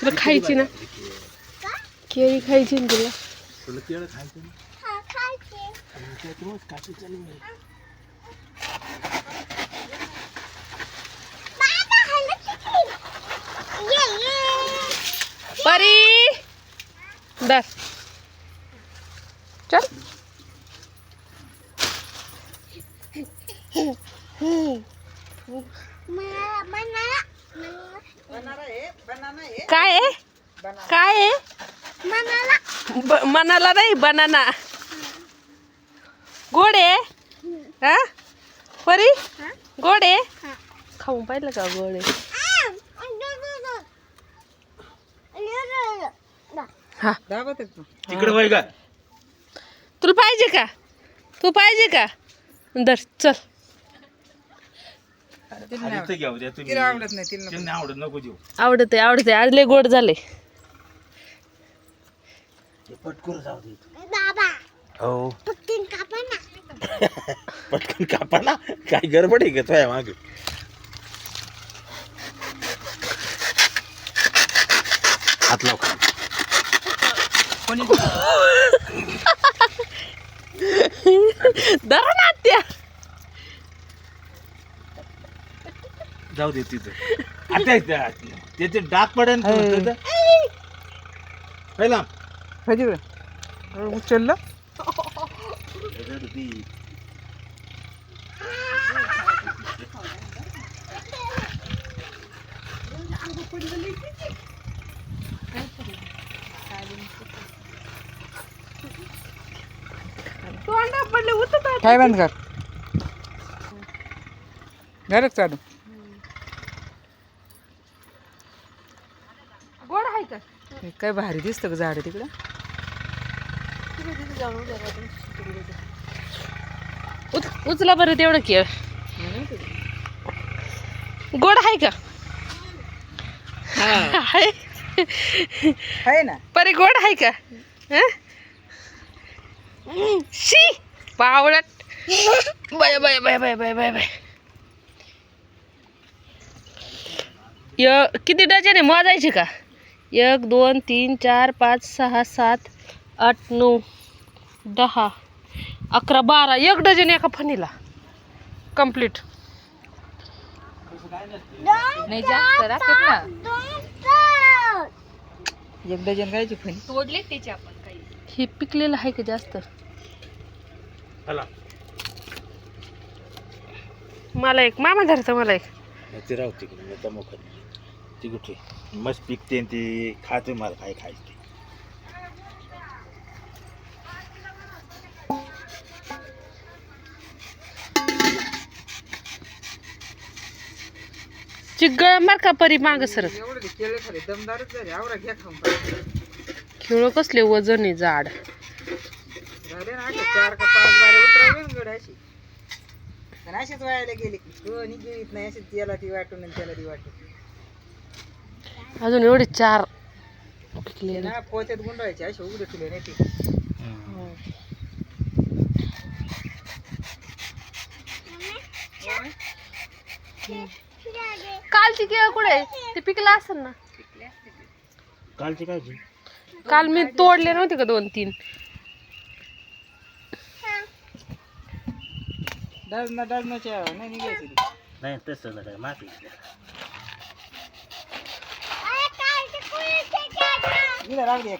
तुला खायची ना केळी खायची ना तुला तुला केळं खायचं ना आणि त्यात रोज काठी चालू आहे. परी दर. चल. काय आहे काय आहे मनाला नाही बनाना. गोड आहे? हा? परी? गोड आहे? खाऊन पाहिलं का गोड आहे? हा तिकडे वय का तुला पाहिजे का? तू पाहिजे का? दर चल. उद्या तुम्ही. आवडत नाही तिला आवडत नको देऊ. आवडते आवडते आज लय गोड झाले. हे पटकून जाऊ दे हो. पटकन कापा ना. काय गडबड आहे का तुझ्या मागे? हात लाव खाली. धरा ना त्या जाऊ दे तिथं. आता त्या- त्याचे डाग पडेल पहिला. उचललं. पडले उतत काय बंद कर? घरात चालू. गोड आहे का? हे काय भारी दिसतं का झाड तिकडं. उच- उचला बरं तेवढं केळ. गोड आहे का? आहे. आहे ना. परी गोड आहे का? हं, शी! पावळट. Bye bye bye bye bye bye bye. य किती डझन आहे? मोजायचे का? एक दोन तीन चार पाच सहा सात आठ नऊ दहा अकरा बारा. एक डझन एका फणीला. कंप्लीट नाही जास्त राहतात ना. एक डझन कायची फणी. तोडले त्याचे आपण काही. हे पिकलेलं आहे का जास्त? मला एक मामा धरतं मला एक. ते राहू तिकडे मोकळ ती कुठे? मस्त पिकते आणि ती खाते मला काय खायचे चिगळ मार का परी माग सर एवढं ते केळे खाली दमदारच झाले आवरा घ्या खाऊन. खेळ कसले वजन आहे जाड. ना चार का पाच बारे उतरवले गड अशी. पण असेच वायाला गेले की कोणी गिळीत नाही असेच याला ती वाटून आणि त्याला ती वाटून. अजून एवढे चार ना पोत्यात गुंडवायचे असे उघडे ठेवले नाही ते. कालची केळ कुठे ते पिकलं असेल ना. कालची काय काल मी तोडले नव्हते का दोन तीन? डझना डझनाच्या नाही निघायचं. नाही तसं नाही माती इथं राहू दे